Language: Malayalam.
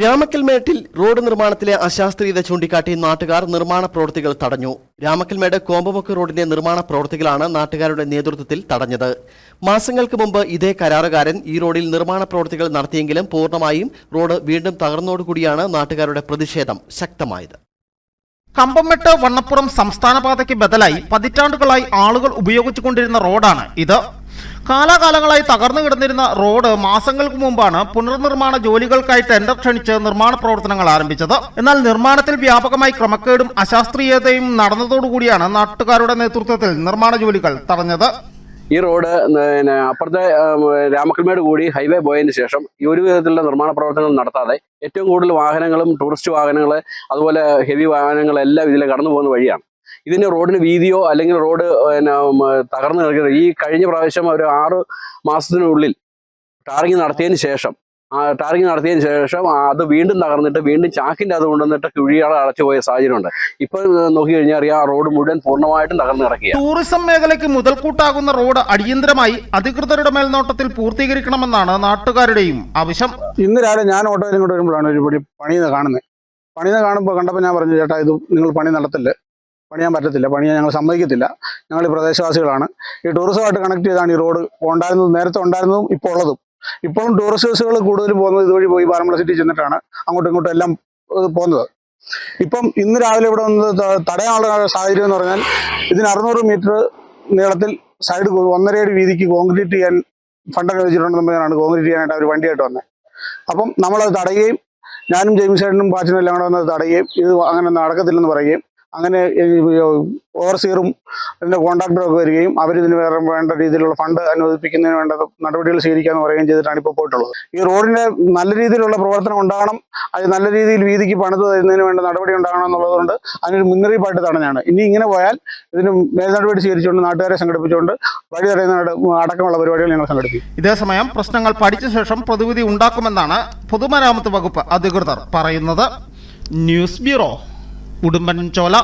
രാമക്കൽമേട്ടിൽ റോഡ് നിർമ്മാണത്തിലെ അശാസ്ത്രീയത ചൂണ്ടിക്കാട്ടി നാട്ടുകാർ നിർമ്മാണ പ്രവൃത്തികൾ തടഞ്ഞു. രാമക്കൽമേട് കോമ്പമുക്ക് റോഡിന്റെ നിർമ്മാണ പ്രവൃത്തികളാണ് നാട്ടുകാരുടെ നേതൃത്വത്തിൽ തടഞ്ഞത്. മാസങ്ങൾക്ക് മുമ്പ് ഇതേ കരാറുകാരൻ ഈ റോഡിൽ നിർമ്മാണ പ്രവൃത്തികൾ നടത്തിയെങ്കിലും പൂർണമായും റോഡ് വീണ്ടും തകർന്നോടുകൂടിയാണ് നാട്ടുകാരുടെ പ്രതിഷേധം ശക്തമായത്. കമ്പംമെട്ട് വണ്ണപ്പുറം സംസ്ഥാന പാതയ്ക്ക് ബദലായി പതിറ്റാണ്ടുകളായി ആളുകൾ ഉപയോഗിച്ചുകൊണ്ടിരുന്ന റോഡാണ് ഇത്. കാലാകാലങ്ങളായി തകർന്നു കിടന്നിരുന്ന റോഡ് മാസങ്ങൾക്ക് മുമ്പാണ് പുനർനിർമ്മാണ ജോലികൾക്കായി ടെൻഡർ ക്ഷണിച്ച് നിർമ്മാണ പ്രവർത്തനങ്ങൾ ആരംഭിച്ചത്. എന്നാൽ നിർമ്മാണത്തിൽ വ്യാപകമായി ക്രമക്കേടും അശാസ്ത്രീയതയും നടന്നതോടുകൂടിയാണ് നാട്ടുകാരുടെ നേതൃത്വത്തിൽ നിർമ്മാണ ജോലികൾ തടഞ്ഞത്. ഈ റോഡ് പിന്നെ അപ്പുറത്തെ രാമക്കൽമേട് കൂടി ഹൈവേ പോയതിന് ശേഷം ഈ ഒരു വിധത്തിലുള്ള നിർമ്മാണ പ്രവർത്തനങ്ങൾ നടത്താതെ ഏറ്റവും കൂടുതൽ വാഹനങ്ങളും ടൂറിസ്റ്റ് വാഹനങ്ങൾ അതുപോലെ ഹെവി വാഹനങ്ങളെല്ലാം ഇതിലെ കടന്നു പോകുന്ന വഴിയാണ്. ഇതിന് റോഡിന് വീതിയോ അല്ലെങ്കിൽ റോഡ് പിന്നെ തകർന്നു കിടക്കുന്നത് ഈ കഴിഞ്ഞ പ്രാവശ്യം ഒരു ആറ് മാസത്തിനുള്ളിൽ ടാറിങ് നടത്തിയതിന് ശേഷം ടാറിങ് നടത്തിയതിന് ശേഷം അത് വീണ്ടും തകർന്നിട്ട് വീണ്ടും ചാക്കിന്റെ അത് കൊണ്ടുവന്നിട്ട് കുഴിയാളെ അടച്ചു പോയ സാഹചര്യമുണ്ട്. ഇപ്പൊ നോക്കി കഴിഞ്ഞാൽ അറിയാം ആ റോഡ് മുഴുവൻ പൂർണമായിട്ടും തകർന്നു കിടക്കുക ടൂറിസം മേഖലയ്ക്ക് മുതൽക്കൂട്ടാകുന്ന റോഡ് അടിയന്തരമായി അധികൃതരുടെ മേൽനോട്ടത്തിൽ പൂർത്തീകരിക്കണമെന്നാണ് നാട്ടുകാരുടെയും ആവശ്യം. ഇന്ന് രാവിലെ ഞാൻ ഓട്ടോയിൽ ഇങ്ങോട്ട് വരുമ്പോഴാണ് ഒരു പണി പണിയുന്ന കാണുന്നത്. പണിയുന്ന കാണുമ്പോൾ കണ്ടപ്പോൾ ഞാൻ പറഞ്ഞു ചേട്ടാ ഇത് നിങ്ങൾ പണി നടത്തില്ല. പണിയാൻ പറ്റത്തില്ല. പണിയാൻ ഞങ്ങൾ സമ്മതിക്കത്തില്ല. ഞങ്ങൾ ഈ പ്രദേശവാസികളാണ്. ഈ ടൂറിസമായിട്ട് കണക്ട് ചെയ്താണ് ഈ റോഡ് ഉണ്ടായിരുന്നത് നേരത്തെ ഉണ്ടായിരുന്നതും ഇപ്പോൾ ഉള്ളതും. ഇപ്പോഴും ടൂറിസ്റ്റ് ബസ്സുകൾ കൂടുതൽ പോകുന്നത് ഇതുവഴി പോയി ബാരമുള്ള സിറ്റി ചെന്നിട്ടാണ്. അങ്ങോട്ടും ഇങ്ങോട്ടും എല്ലാം പോകുന്നത്. ഇപ്പം ഇന്ന് രാവിലെ ഇവിടെ വന്ന് തടയാനുള്ള സാഹചര്യം എന്ന് പറഞ്ഞാൽ ഇതിന് അറുന്നൂറ് മീറ്റർ നീളത്തിൽ സൈഡ് ഒന്നര വീതിക്ക് കോൺക്രീറ്റ് ചെയ്യാൻ ഫണ്ടൊക്കെ വെച്ചിട്ടുണ്ടെന്ന് പറഞ്ഞാണ് കോൺക്രീറ്റ് ചെയ്യാനായിട്ട് അവർ വണ്ടിയായിട്ട് വന്നത് അപ്പം നമ്മളത് തടയുകയും ഞാനും ജെയിംസ് ചേട്ടനും പാച്ചനും എല്ലാം കൂടെ വന്നത് തടയുകയും ഇത് അങ്ങനെ നടക്കത്തില്ലെന്ന് പറയുകയും അങ്ങനെ ഓവർസീറും അതിന്റെ കോൺട്രാക്ടറും ഒക്കെ വരികയും അവരിതിന് വേറെ വേണ്ട രീതിയിലുള്ള ഫണ്ട് അനുവദിപ്പിക്കുന്നതിന് വേണ്ട നടപടികൾ സ്വീകരിക്കാമെന്ന് പറയുകയും ചെയ്തിട്ടാണ് ഇപ്പോൾ പോയിട്ടുള്ളത്. ഈ റോഡിന്റെ നല്ല രീതിയിലുള്ള പ്രവർത്തനം ഉണ്ടാകണം അത് നല്ല രീതിയിൽ വീതിക്ക് പണിത് തരുന്നതിന് വേണ്ട നടപടി ഉണ്ടാകണം എന്നുള്ളതുകൊണ്ട് അതിനൊരു മുന്നറിയിപ്പായിട്ട് തടഞ്ഞാണ്. ഇനി ഇങ്ങനെ പോയാൽ ഇതിന് മേൽനടപടി സ്വീകരിച്ചുകൊണ്ട് നാട്ടുകാരെ സംഘടിപ്പിച്ചുകൊണ്ട് വഴി തടയുന്ന അടക്കമുള്ള പരിപാടികൾ ഞങ്ങൾ സംഘടിപ്പിക്കും. ഇതേസമയം പ്രശ്നങ്ങൾ പഠിച്ച ശേഷം പ്രതിവിധി ഉണ്ടാക്കുമെന്നാണ് പൊതുമരാമത്ത് വകുപ്പ് അധികൃതർ പറയുന്നത്. News bureau Udumbanchola